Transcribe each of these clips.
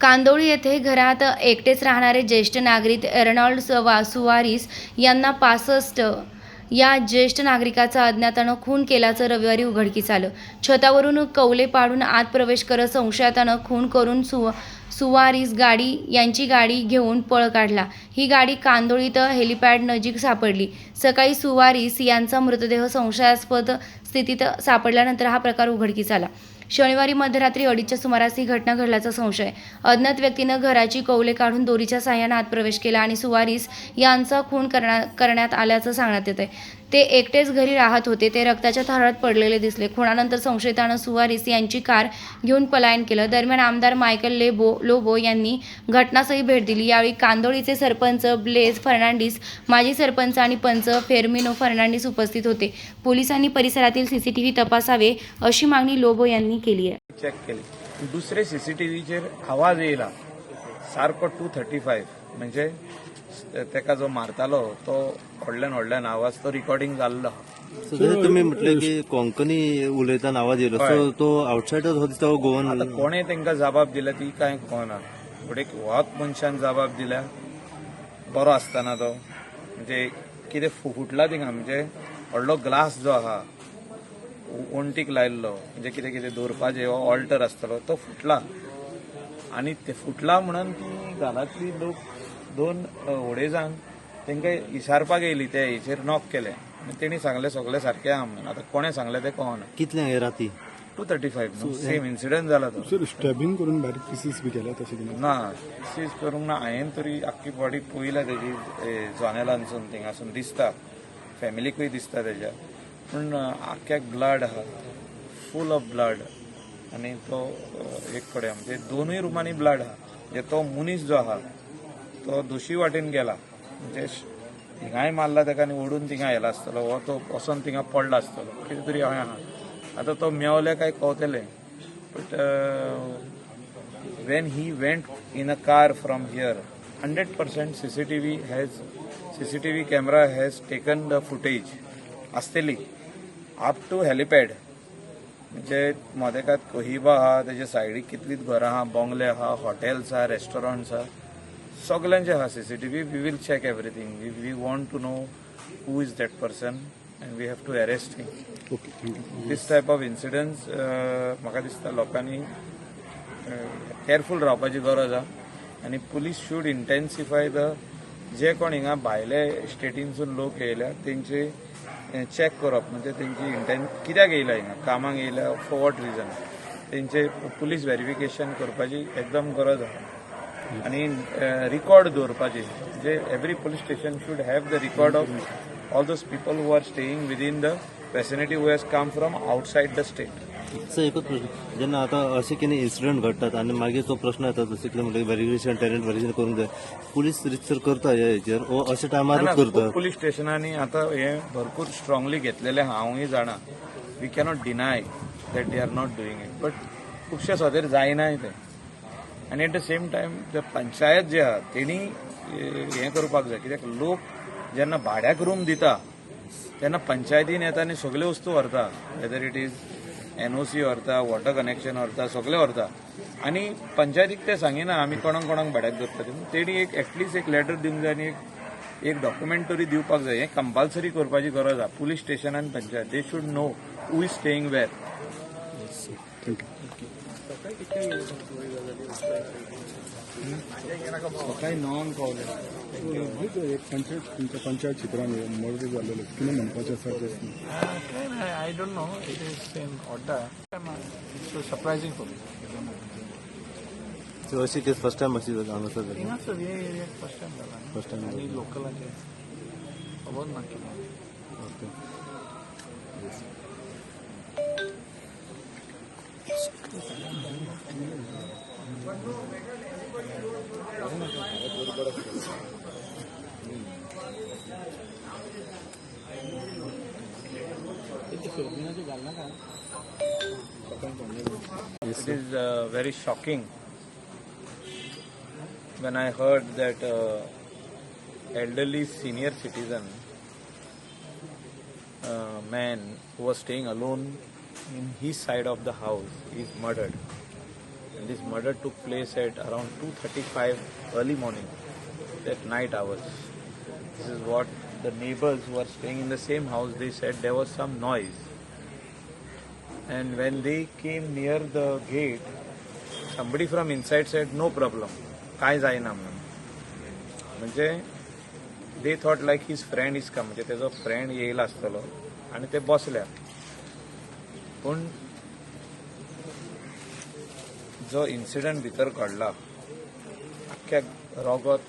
कांदोळी येथे घरात एकटेच राहणारे ज्येष्ठ नागरिक एर्नॉल्ड वासुवारीस यांना पासष्ट. या ज्येष्ठ नागरिकाचा अज्ञातानं खून केल्याचं रविवारी उघडकीस आलं. छतावरून कौले पाडून आत प्रवेश करत संशयातानं खून करून सु सुवारीस गाडी यांची गाडी घेऊन पळ काढला. ही गाडी कांदोळीत हेलिपॅड नजीक सापडली. सकाळी सुवारीस यांचा मृतदेह संशयास्पद स्थितीत सापडल्यानंतर हा प्रकार उघडकीस आला. शनिवारी मध्यरात्री अडीचच्या सुमारास ही घटना घडल्याचा संशय. अज्ञात व्यक्तीनं घराची कौले काढून दोरीच्या साह्यानं आत प्रवेश केला आणि सुवारीस यांचा खून करण्या करण्यात आल्याचं सांगण्यात येत आहे ते एकटेच घरी राहत होते. ते रक्ताच्या थारात पडलेले दिसले. खुणानंतर संशयितानं सुवारीस यांची कार घेऊन पलायन केलं. दरम्यान आमदार मायकल लेबो लोबो यांनी घटनास्थळी भेट दिली. यावेळी कांदोळीचे सरपंच ब्लेज फर्नांडिस माजी सरपंच आणि पंच फेर्मिनो फर्नांडिस उपस्थित होते. पोलिसांनी परिसरातील सीसीटीव्ही तपासावे अशी मागणी लोबो यांनी केली आहे. चेक केली. दुसरे सीसीटीव्हीचेर आवाज येयला सारको टू थर्टी फायव्ह म्हणजे तेका जो मारतालो तो व्हडल्यान व्हडल्यान आवाज तो रिकॉर्डिंग जाल्लो जशें तुमी म्हटलें की कोंकणी उलयतना आवाज येयलो सो तो आउटसायडर हो दिसता गोवन कोणे तांकां जबाब दिला ती कांय कळना फुडें होच मनशान जबाब दिल्या बरो आसतना तो. म्हणजे कितें फुटला थिंगा म्हणजे व्हडलो ग्लास जो आहा वणटीक लायल्लो. म्हणजे कितें कितें दवरपाचें हो ऑल्टर आसतलो तो फुटला. आनी ते फुटला म्हणून ती घरांतली लोक दोन वडेजांक तांकां इशारपाक येयली ते हेचेर नॉक केले. आनी तेणी सांगलें सगळें सारकें आहा म्हणून आतां कोणें सांगलें तें कळना कितल्यांक हे राती? टू थर्टी फायव्ह न्हू सेम इन्सिडंट जाला तो. सर स्टॅबिंग करून बारीक पिसीस बी केल्या तशें कितें ना सीज करूंक ना हांवें तरी आख्खी बॉडी पळयल्या तेजी जॉनेलांसून थिंगासून दिसता. फॅमिलीकूय दिसता तेज्या पूण आख्याक ब्लड आहा फूल ऑफ ब्लड आनी तो एक कडेन म्हणजे दोनूय रुमांनी ब्लड आहा म्हणजे तो मनीस जो आहा तो दोशी वाटेन गेला. म्हणजे थिंगाय मारला ताका आनी ओडून थिंगा येला आसतलो हो तो वसोन थिंगा पडला आसतलो कितें तरी हय आहा आतां तो मेवले काय कवतले but uh, when he hundred in C C T here 100% cctv has cctv camera has taken the footage आसतली अप टू हेलिपॅड म्हणजे मदेकात कोहिबा आहा तेजे सायडीक कितलीच घरां आहा बंगले आहा हॉटेल्स आहा रेस्टॉरंट्स आहा सगळ्यांचे आहा CCTV we will check everything we we want to know who is that person and we have to arrest him this type of incidents म्हाका दिसता लोकांनी केअरफूल रावपाची गरज आहा आनी पुलीस शूड इंटेन्सिफाय द जे कोण हिंगा भायले स्टेटीनसून लोक येयल्या तेंचे चॅक करप म्हणजे तेंची इंटेन कित्याक येयल्या हिंगा कामाक येयल्या फॉर वॉट रिजन तेंचे पुलीस व्हेरिफिकेशन करपाची एकदम गरज आहा आनी रिकॉर्ड दवरपाची जे every police station should have the record of all those people who are staying within the facility who has come from outside the state so एकच प्रश्न. जेन्ना आतां अशे कितें इन्सिडंट घडटात आनी मागीर तो प्रश्न येता जशें की म्हणजे व्हेरिफिकेशन टॅलेंट व्हेरिफिकेशन करूंक जाय पुलीस रितसर करता ह्या हेचेर ओ अशा टायमारूच करता पोलीस स्टेशनांनी आता हे भरपूर स्ट्रॉंगली घेतलेले हांवूय जाणा. We cannot deny that they are not doing it but खुबशे सदेर जायनाय ते. आनी at the same time the panchayat जे आहा तेणी हें करपाक जाय. कित्याक? लोक जेन्ना भाड्याक रूम दिता तेन्ना पंचायतीन येता आनी सगल्यो वस्तू व्हरता. वेदर इट इज एनओसी व्हरता वॉटर कनेक्शन व्हरता सगळें व्हरता. आनी पंचायतीक ते सांगिना आमी कोणाक कोणाक भाड्याक दवरता तेणी एक एटलिस्ट एक लॅटर दिवंक जाय आनी एक एक डॉक्युमेंट तरी दिवपाक जाय. हें कंपल्सरी करपाची गरज आहा. पुलीस स्टेशन आनी panchayat they should know who is staying where सकाळी णवांक पावले पंचायत तुमच्या पंचायत चित्रान मर्डर जाल्लेलो कितें म्हणपाचें तें. It is in order. It's so surprising for me. I don't know. So अशी केस फर्स्ट टायम अशी जाली हिंगासर हे एरियाक फर्स्ट टायम जाला न्ही. First time आनी लोकलाचे खबर ना okay It is uh, very shocking. When I heard that uh, elderly senior citizen uh, man who was staying alone in his side of the house is murdered. And this murder took place at around 2.35 early morning, at night hours. This is what the neighbors who are staying in the same house, they said there was some noise. And when they came near the gate, somebody from inside said, no problem, काय जायना म्हणून म्हणजे they thought like his friend is come म्हणजे त्याचा friend येईल आसतलो आणि ते बसल्या पूण जो इन्सिडंट भितर घडला अख्ख्या रोगोत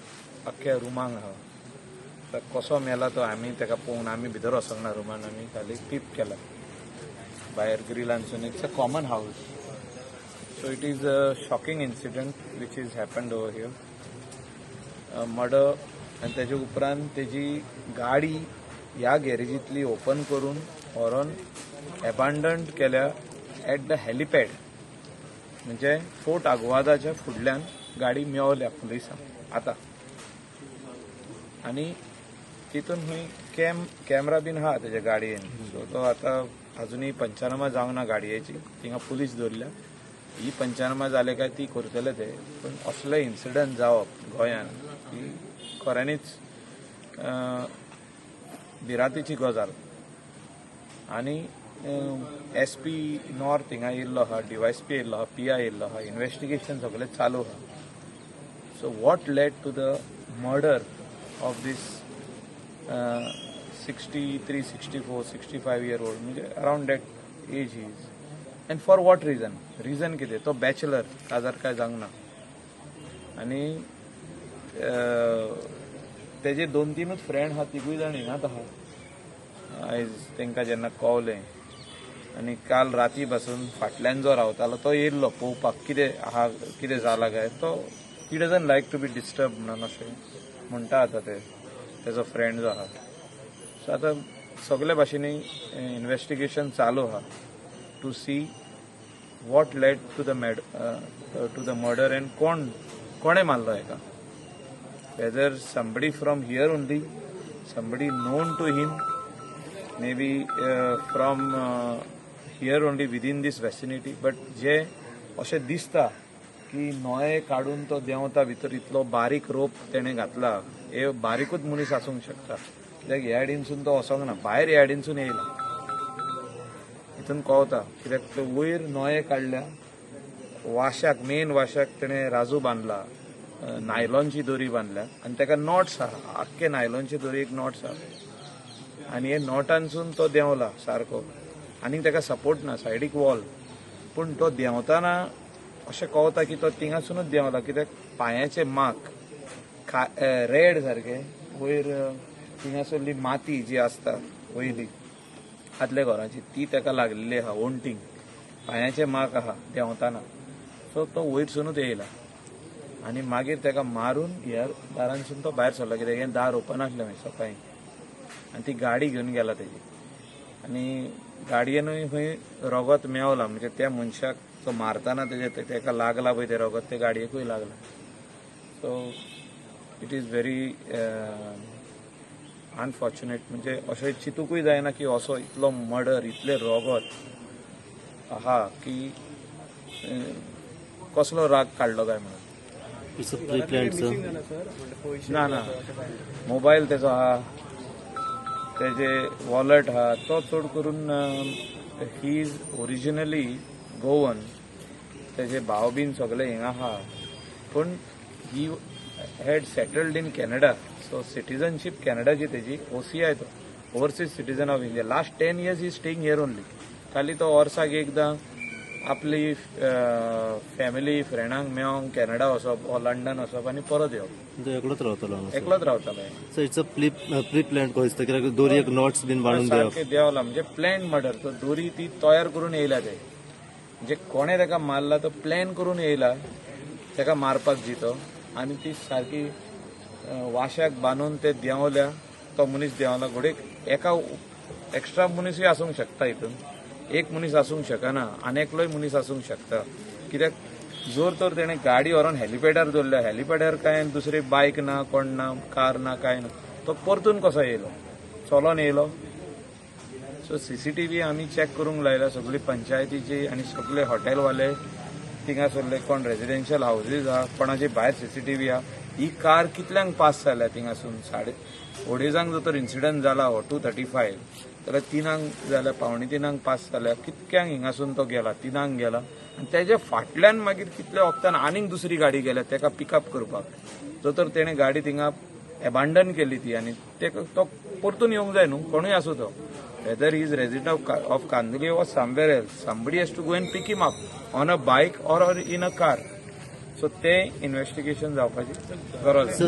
अख्ख्या रुमांक आहा कसो मेला तो आमी ताका पळोवन आमी भितर वचोंक ना रुमान आमी खाली पीप केला. भायर ग्रिलांसून it's a common house so it is a shocking incident which is happened over here murder आनी तेजे उपरांत तेजी गाडी ह्या गॅरेजींतली ओपन करून व्हरोन एबांडंट केल्या एट द हॅलिपॅड म्हणजे फोर्ट आग्वादाच्या फुडल्यान गाडी मेवल्या पुलिसांक आतां. आनी तितून खंय कॅम कॅमेरा बीन आहा तेज्या गाडयेन सो तो आतां अजुनूय पंचनामा जावंक ना गाडयेची थिंगा पुलीस दवरल्या ही पंचनामा जाले काय ती करतले ते. पूण असले इन्सिडंट जावप गोंयान. ही खऱ्यांनीच भिरांतीची गजाल. आनी एस पी नॉर्थ हिंगा येयल्लो आहा डीवायएसपी येयल्लो आहा पी आय येयल्लो आहा इन्व्हेस्टिगेशन सगळें चालू आहा so what led to the murder of this sixty three sixty four sixty five year old म्हणजे around that age is and for what reason reason कितें तो बॅचलर काजार काय जावंक ना आनी तेजे दोन तीनूच फ्रेंड आहा तिगूय जाण हिंगात आहा आयज तांकां जेन्ना कळलें आनी काल राती पासून फाटल्यान जो रावतालो तो येयल्लो पळोवपाक कितें आहा कितें जालां काय? तो he doesn't like to be disturb म्हणून अशें म्हणटा आतां ते तेजो फ्रेंड जो आहा. सो आतां सगळे भाशेनी इन्वेस्टिगेशन चालू आहा to see what led to the mad to the murder and कोण कोणें मारलो हेका whether somebody from here only somebody known to him may be from here only within this this but जे अशें दिसता की नोये काडून तो देंवता भितर इतलो बारीक रोप तेणें घातला हे बारीकूच मनीस आसूंक शकता. कित्याक ह्या आडीनसून तो वसोंक ना भायर ह्या आडीनसून येयला. हितून कळता कित्याक तो वयर नोये काडल्या वाशाक मेन वाशाक तेणें राजू बांदला नायलॉनची दोरी बांदल्या आनी ताका नॉट्स आहा आख्खे नायलॉनचे दोरयेक नॉट्स आहा. आनी हे नॉटांसून तो देंवला सारको. आनी ताका सपोर्ट ना सायडीक वॉल पूण तो देंवताना अशें कवता की तो थिंगासूनच देंवला कित्याक पांयाचे माक खा रेड सारके वयर तिंगासरली माती जी आसता वयली आदल्या घराची ती ताका लागलेली आहा वंटींग पांयाचे माक आहा देंवताना. सो तो वयरसूनच येयला. आनी मागीर ताका मारून ह्या दारांसून तो भायर सरलो कित्याक हें दार ओपन आसलें मागीर सकाळीं. आनी ती गाडी घेवन गेला तेजी आनी गाडयेनूय खंय रगत मेवला म्हणजे त्या मनशाक तो मारताना तेजे ताका लागला पळय ते रगत ते गाडयेकूय लागला. So it is very unfortunate म्हणजे अशें चिंतूकूय जायना की असो इतलो मर्डर इतले रगत आहा की कसलो राग काडलो काय म्हणून? सर ना ना. मोबायल तेजो आहा तेजे वॉलेट आहा तो चड करून ही इज ओरिजिनली गोवन. तेजे भाव बीन सगळे हिंगा आहा पूण he had settled in Canada so citizenship कॅनडाची तेजी ओसीआय तो. Overseas citizen of India last ten years he staying here only खाली तो वर्साक एकदां आपली फॅमिली फ्रेंडांक मेळोंक कॅनडा वचप वा लंडन वचप आनी परत येवप तो एकलोच रावतलो एकलोच रावतालो so it's a pre pre planned कहो दिसता कित्याक दोरयेक नॉट्स बीन बांदून सारखे देवला म्हणजे प्लॅन मर्डर तो दोरी ती तयार करून येयला ते. म्हणजे कोणे ताका मारला तो प्लॅन करून येयला ताका मारपाक जितो. आनी ती सारकी वाश्याक बांदून ते देंवल्या तो मनीस देंवला घोडेक एका एक्स्ट्रा मनीसूय आसूंक शकता हितून एक मनीस आसूंक शकना आनी एकलोय मनीस आसूंक शकता. कित्याक जोर तर तेणें गाडी व्हरोन हॅलिपॅडार दवरल्या हॅलिपॅडार काय दुसरी बायक ना कोण ना कार ना काय ना. तो परतून कसो येयलो? चलोन येयलो? सो सीसीटीव्ही आम्ही चॅक करूंक लायला सगळी पंचायतीची आणि सगळे हॉटेलवाले. थिंगासरले कोण रेजिडेन्शियल हाऊजीस आहा कोणाची भायर सीसीटीव्ही आहा ही कार कितल्यांक पास जाल्या थिंगासून साडे ओडेजांक जर तर इन्सिडंट जाला हो टू थर्टी फायव्ह जाल्यार तिनांक जाल्यार पावणे तिनांक पास जाल्या कितक्यांक हिंगासून तो गेला तिनांक गेला. आनी तेजे फाटल्यान मागीर कितल्या वक्तान आनीक दुसरी गाडी गेल्या तेका पिकअप करपाक. जर तर तेणे गाडी थिंगा एबांडन केली ती आनी तेका तो परतून येवंक जाय न्हू कोणूय आसूं तो. Whether he is resident of, Ka- of Kandli or somewhere else, somebody has to go and pick him up on a bike or, or in a car. So ते इन्व्हेस्टिगेशन जावपाची गरज